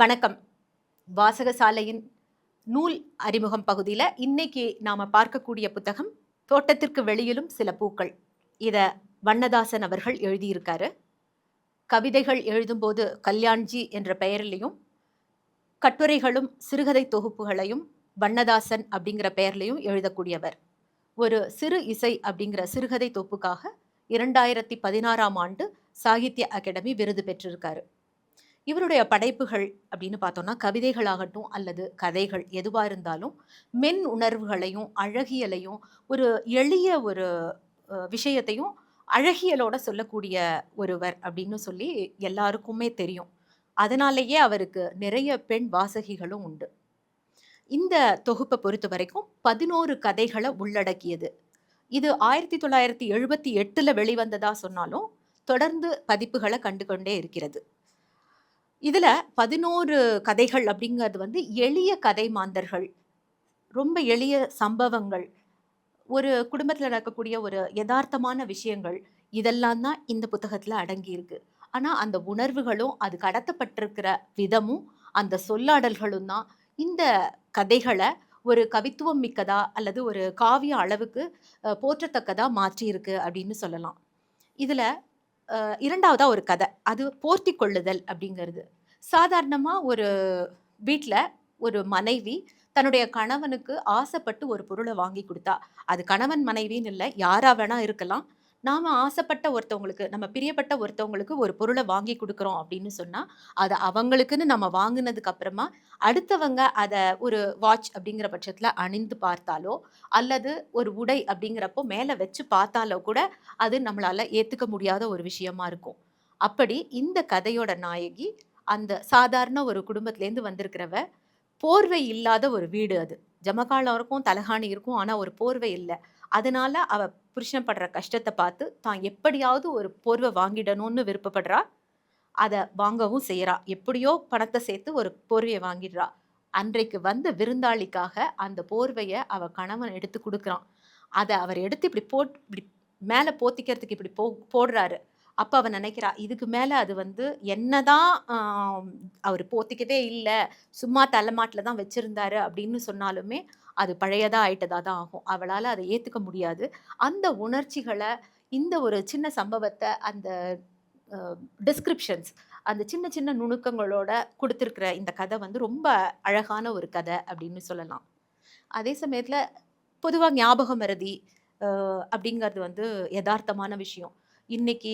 வணக்கம். வாசகசாலையின் நூல் அறிமுகம் பகுதியில் இன்னைக்கு நாம் பார்க்கக்கூடிய புத்தகம் தோட்டத்திற்கு வெளியிலும் சில பூக்கள். இதை வண்ணதாசன் அவர்கள் எழுதியிருக்காரு. கவிதைகள் எழுதும்போது கல்யாண்ஜி என்ற பெயரிலையும் கட்டுரைகளும் சிறுகதை தொகுப்புகளையும் வண்ணதாசன் அப்படிங்கிற பெயர்லையும் எழுதக்கூடியவர். ஒரு சிறு இசை அப்படிங்கிற சிறுகதை தொகுப்புக்காக இரண்டாயிரத்தி பதினாறாம் ஆண்டு சாகித்ய அகாடமி விருது பெற்றிருக்காரு. இவருடைய படைப்புகள் அப்படின்னு பார்த்தோம்னா கவிதைகளாகட்டும் அல்லது கதைகள் எதுவாக இருந்தாலும் மென் உணர்வுகளையும் அழகியலையும் ஒரு எளிய ஒரு விஷயத்தையும் அழகியலோட சொல்லக்கூடிய ஒருவர் அப்படின்னு சொல்லி எல்லாருக்குமே தெரியும். அதனாலேயே அவருக்கு நிறைய பெண் வாசகிகளும் உண்டு. இந்த தொகுப்பை பொறுத்த வரைக்கும் பதினோரு கதைகளை உள்ளடக்கியது. இது ஆயிரத்தி தொள்ளாயிரத்தி எழுபத்தி எட்டில் வெளிவந்ததாக சொன்னாலும் தொடர்ந்து பதிப்புகளை கண்டு கொண்டே இருக்கிறது. இதில் பதினோரு கதைகள் அப்படிங்கிறது வந்து எளிய கதை மாந்தர்கள் ரொம்ப எளிய சம்பவங்கள் ஒரு குடும்பத்தில் நடக்கக்கூடிய ஒரு யதார்த்தமான விஷயங்கள் இதெல்லாம் தான் இந்த புத்தகத்தில் அடங்கியிருக்கு ஆனால் அந்த உணர்வுகளும் அது கடத்தப்பட்டிருக்கிற விதமும் அந்த சொல்லாடல்களும் தான் இந்த கதைகளை ஒரு கவித்துவம் மிக்கதா அல்லது ஒரு காவிய அளவுக்கு போற்றத்தக்கதாக மாற்றியிருக்கு அப்படின்னு சொல்லலாம். இதில் இரண்டாவதாக ஒரு கதை. அது போர்த்தி கொள்ளுதல் அப்படிங்கிறது. சாதாரணமாக ஒரு வீட்டில் ஒரு மனைவி தன்னுடைய கணவனுக்கு ஆசைப்பட்டு ஒரு பொருளை வாங்கி கொடுத்தா அது கணவன் மனைவின்னு இல்லை யாராக வேணா இருக்கலாம் நாம் ஆசைப்பட்ட ஒருத்தவங்களுக்கு நம்ம பிரியப்பட்ட ஒருத்தவங்களுக்கு ஒரு பொருளை வாங்கி கொடுக்குறோம் அப்படின்னு சொன்னால் அதை அவங்களுக்குன்னு நம்ம வாங்கினதுக்கு அப்புறமா அடுத்தவங்க அதை ஒரு வாட்ச் அப்படிங்கிற பட்சத்தில் அணிந்து பார்த்தாலோ அல்லது ஒரு உடை அப்படிங்கிறப்போ மேலே வச்சு பார்த்தாலோ கூட அது நம்மளால் ஏற்றுக்க முடியாத ஒரு விஷயமா இருக்கும். அப்படி இந்த கதையோட நாயகி அந்த சாதாரண ஒரு குடும்பத்துலேருந்து வந்திருக்கிறவ போர்வை இல்லாத ஒரு வீடு அது. ஜமகாலம் இருக்கும் தலகாணி இருக்கும் ஆனால் ஒரு போர்வை இல்லை. அதனால அவ புருஷன் படுற கஷ்டத்தை பார்த்து தான் எப்படியாவது ஒரு போர்வை வாங்கிடணும்னு விருப்பப்படுறா. அதை வாங்கவும் செய்கிறா எப்படியோ பணத்தை சேர்த்து ஒரு போர்வையை வாங்கிடுறா. அன்றைக்கு வந்த விருந்தாளிக்காக அந்த போர்வையை அவ கணவன் எடுத்து கொடுக்குறான். அதை அவர் எடுத்து இப்படி போட் இப்படி மேலே போத்திக்கிறதுக்கு இப்படி போ போடுறாரு. அப்போ அவன் நினைக்கிறா இதுக்கு மேலே அது வந்து என்னதான் அவர் போத்திக்கவே இல்லை சும்மா தலைமாட்டில் தான் வச்சிருந்தாரு அப்படின்னு சொன்னாலுமே அது பழையதாக ஆயிட்டதாக தான் ஆகும். அவளால் அதை ஏற்றுக்க முடியாது. அந்த உணர்ச்சிகளை இந்த ஒரு சின்ன சம்பவத்தை அந்த டிஸ்கிரிப்ஷன்ஸ் அந்த சின்ன சின்ன நுணுக்கங்களோட கொடுத்துருக்குற இந்த கதை வந்து ரொம்ப அழகான ஒரு கதை அப்படின்னு சொல்லலாம். அதே சமயத்தில் பொதுவாக ஞாபகம் மறதி அப்படிங்கிறது வந்து யதார்த்தமான விஷயம். இன்னைக்கு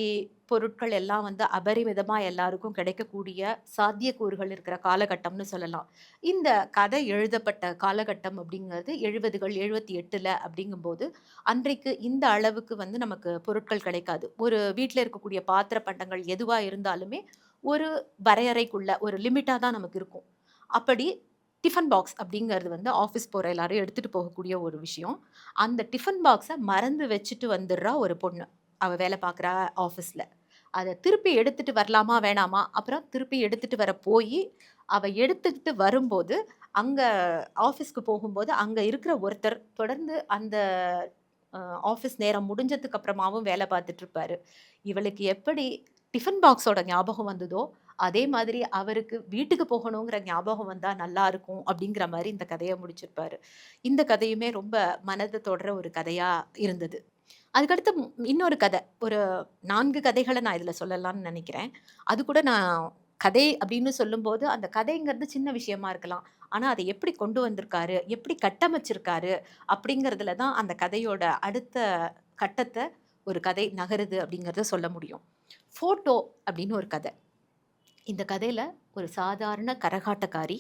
பொருட்கள் எல்லாம் வந்து அபரிமிதமாக எல்லாருக்கும் கிடைக்கக்கூடிய சாத்தியக்கூறுகள் இருக்கிற காலகட்டம்னு சொல்லலாம். இந்த கதை எழுதப்பட்ட காலகட்டம் அப்படிங்கிறது எழுபதுகள் எழுபத்தி எட்டில் அப்படிங்கும்போது அன்றைக்கு இந்த அளவுக்கு வந்து நமக்கு பொருட்கள் கிடைக்காது. ஒரு வீட்டில் இருக்கக்கூடிய பாத்திர பண்டங்கள் எதுவாக இருந்தாலுமே ஒரு வரையறைக்குள்ள ஒரு லிமிட்டாக தான் நமக்கு இருக்கும். அப்படி டிஃபன் பாக்ஸ் அப்படிங்கிறது வந்து ஆஃபீஸ் போகிற எல்லாரும் எடுத்துகிட்டு போகக்கூடிய ஒரு விஷயம். அந்த டிஃபன் பாக்ஸை மறந்து வச்சுட்டு வந்துடுறா ஒரு பொண்ணு. அவள் வேலை பார்க்குறா ஆஃபீஸில் அதை திருப்பி எடுத்துட்டு வரலாமா வேணாமா? அப்புறம் திருப்பி எடுத்துகிட்டு வர போய் அவள் எடுத்துக்கிட்டு வரும்போது அங்கே ஆஃபீஸ்க்கு போகும்போது அங்கே இருக்கிற ஒருத்தர் தொடர்ந்து அந்த ஆஃபீஸ் நேரம் முடிஞ்சதுக்கு அப்புறமாவும் வேலை பார்த்துட்டு இருப்பாரு. இவளுக்கு எப்படி டிஃபன் பாக்ஸோட ஞாபகம் வந்ததோ அதே மாதிரி அவருக்கு வீட்டுக்கு போகணுங்கிற ஞாபகம் வந்தால் நல்லா இருக்கும் அப்படிங்கிற மாதிரி இந்த கதையை முடிச்சிருப்பாரு. இந்த கதையுமே ரொம்ப மனதை தொடர ஒரு கதையாக இருந்தது. அதுக்கடுத்து இன்னொரு கதை. ஒரு நான்கு கதைகளை நான் இதில் சொல்லலாம்னு நினைக்கிறேன். அது கூட நான் கதை அப்படின்னு சொல்லும்போது அந்த கதைங்கிறது சின்ன விஷயமா இருக்கலாம். ஆனால் அதை எப்படி கொண்டு வந்திருக்காரு? எப்படி கட்டமைச்சிருக்காரு? அப்படிங்கிறதுல தான் அந்த கதையோட அடுத்த கட்டத்தை ஒரு கதை நகருது அப்படிங்கிறத சொல்ல முடியும். ஃபோட்டோ அப்படின்னு ஒரு கதை. இந்த கதையில் ஒரு சாதாரண கரகாட்டக்காரி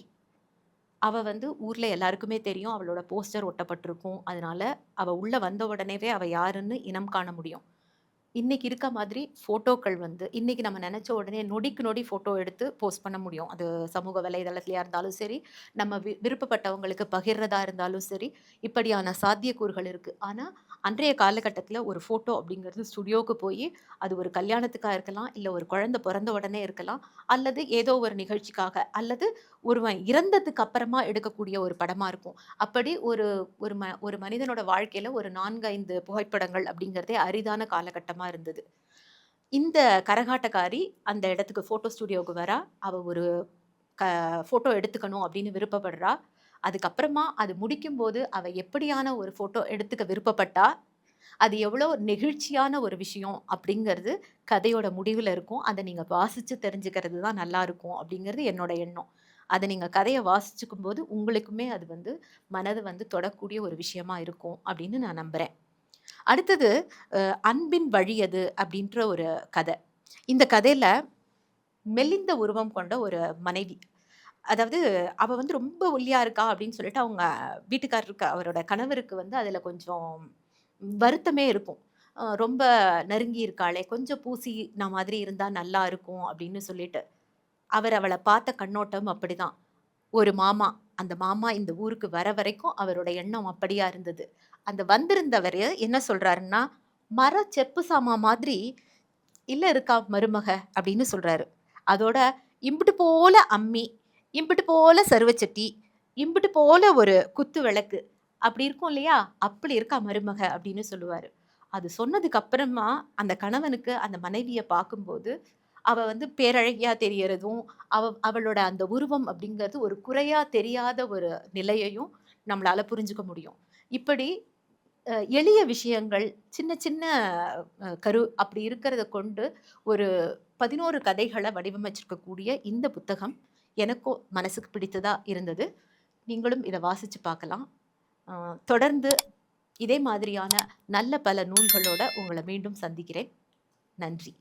அவள் வந்து ஊரில் எல்லாருக்குமே தெரியும். அவளோட போஸ்டர் ஒட்டப்பட்டிருக்கும். அதனால அவள் உள்ளே வந்த உடனேவே அவள் யாருன்னு இனம் காண முடியும். இன்னைக்கு இருக்க மாதிரி ஃபோட்டோக்கள் வந்து இன்னைக்கு நம்ம நினச்ச உடனே நொடிக்கு நொடி ஃபோட்டோ எடுத்து போஸ்ட் பண்ண முடியும். அது சமூக வலைதளத்துலையாக இருந்தாலும் சரி நம்ம வி விருப்பப்பட்டவங்களுக்கு பகிர்றதா இருந்தாலும் சரி இப்படியான சாத்தியக்கூறுகள் இருக்குது ஆனால் அன்றைய காலகட்டத்தில் ஒரு ஃபோட்டோ அப்படிங்கிறது ஸ்டுடியோவுக்கு போய் அது ஒரு கல்யாணத்துக்காக இருக்கலாம் இல்லை ஒரு குழந்தை பிறந்த உடனே இருக்கலாம் அல்லது ஏதோ ஒரு நிகழ்ச்சிக்காக அல்லது ஒருவன் இறந்ததுக்கு அப்புறமா எடுக்கக்கூடிய ஒரு படமாக இருக்கும். அப்படி ஒரு ஒரு ம ஒரு மனிதனோட வாழ்க்கையில் ஒரு நான்கு ஐந்து புகைப்படங்கள் அப்படிங்கிறதே அரிதான காலகட்டமாக இருந்தது. இந்த கரகாட்டக்காரி அந்த இடத்துக்கு ஃபோட்டோ ஸ்டுடியோவுக்கு வரா. அவள் ஒரு க ஃபோட்டோ எடுத்துக்கணும் அப்படின்னு விருப்பப்படுறா. அதுக்கப்புறமா அது முடிக்கும்போது அவ எப்படியான ஒரு ஃபோட்டோ எடுத்துக்க விருப்பப்பட்டா? அது எவ்வளோ நெகிழ்ச்சியான ஒரு விஷயம் அப்படிங்கிறது கதையோட முடிவில் இருக்கும். அதை நீங்கள் வாசித்து தெரிஞ்சுக்கிறது தான் நல்லாயிருக்கும் அப்படிங்கிறது என்னோட எண்ணம். அதை நீங்கள் கதையை வாசிச்சுக்கும் போது உங்களுக்குமே அது வந்து மனதை வந்து தொடக்கூடிய ஒரு விஷயமா இருக்கும் அப்படின்னு நான் நம்புகிறேன் அடுத்தது அன்பின் வழி அது அப்படின்ற ஒரு கதை. இந்த கதையில் மெலிந்த உருவம் கொண்ட ஒரு மனைவி அதாவது அவள் வந்து ரொம்ப ஒல்லியாக இருக்கா அப்படின்னு சொல்லிட்டு அவங்க வீட்டுக்காரருக்கு அவரோட கணவருக்கு வந்து அதில் கொஞ்சம் வருத்தமே இருக்கும். ரொம்ப நெருங்கி இருக்காளே கொஞ்சம் பூசி நான் மாதிரி இருந்தால் நல்லா இருக்கும் அப்படின்னு சொல்லிட்டு. அவர் அவளை பார்த்த கண்ணோட்டம் அப்படிதான். ஒரு மாமா அந்த மாமா இந்த ஊருக்கு வர வரைக்கும் அவரோட எண்ணம் அப்படியா இருந்தது. அந்த வந்திருந்தவர் என்ன சொல்றாருன்னா மர செப்பு சாமா மாதிரி இல்ல இருக்கா மருமக? அப்படின்னு சொல்றாரு. அதோட இம்புட்டு போல அம்மி இம்புட்டு போல சருவச்சட்டி இம்புட்டு போல ஒரு குத்து விளக்கு அப்படி இருக்கும் இல்லையா? அப்படி இருக்கா மருமக? அப்படின்னு சொல்லுவாரு. அது சொன்னதுக்கு அப்புறமா அந்த கணவனுக்கு அந்த மனைவியை பார்க்கும்போது அவள் வந்து பேரழகியாக தெரியறதும் அவ அவளோட அந்த உருவம் அப்படிங்கிறது ஒரு குறையாக தெரியாத ஒரு நிலையையும் நம்மளால் புரிஞ்சுக்க முடியும். இப்படி எளிய விஷயங்கள் சின்ன சின்ன கரு அப்படி இருக்கிறத கொண்டு ஒரு பதினோரு கதைகளை வடிவமைச்சிருக்கக்கூடிய இந்த புத்தகம் எனக்கும் மனசுக்கு பிடித்ததாக இருந்தது. நீங்களும் இதை வாசித்து பார்க்கலாம். தொடர்ந்து இதே மாதிரியான நல்ல பல நூல்களோட உங்களை மீண்டும் சந்திக்கிறேன். நன்றி.